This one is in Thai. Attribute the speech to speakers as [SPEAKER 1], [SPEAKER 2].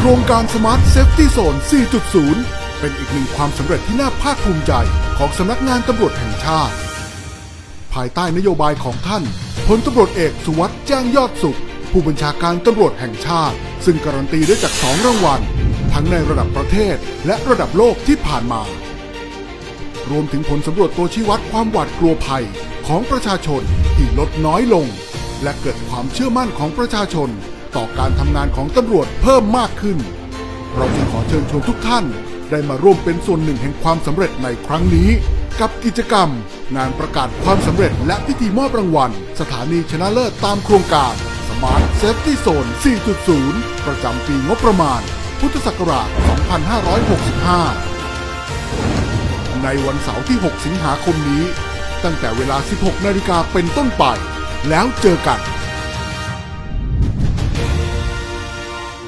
[SPEAKER 1] โครงการ Smart Safety Zone 4.0 เป็นอีกหนึ่งความสำเร็จที่น่าภาคภูมิใจของสำนักงานตำรวจแห่งชาติ ภายใต้นโยบายของท่านพลตำรวจเอกสุวัสด์แจ้งยอดสุข ผู้บัญชาการตำรวจแห่งชาติ ซึ่งการันตีได้จากสองรางวัล ทั้งในระดับประเทศและระดับโลกที่ผ่านมา รวมถึงผลสำรวจตัวชี้วัดความหวาดกลัวภัยของประชาชนที่ลดน้อยลง และเกิดความเชื่อมั่นของประชาชน ต่อการทำงานของตำรวจเพิ่มมากขึ้น เราจึงขอเชิญชวนทุกท่าน ได้มาร่วมเป็นส่วนหนึ่งแห่งความสำเร็จในครั้งนี้ กับกิจกรรม งานประกาศความสำเร็จและพิธีมอบรางวัล สถานีชนะเลิศตามโครงการ Smart Safety Zone 4.0 ประจำปีงบประมาณ พุทธศักราช 2565 ในวันเสาร์ที่ 6 สิงหาคมนี้ ตั้งแต่เวลา 16 นาฬิกาเป็นต้นไป แล้วเจอกัน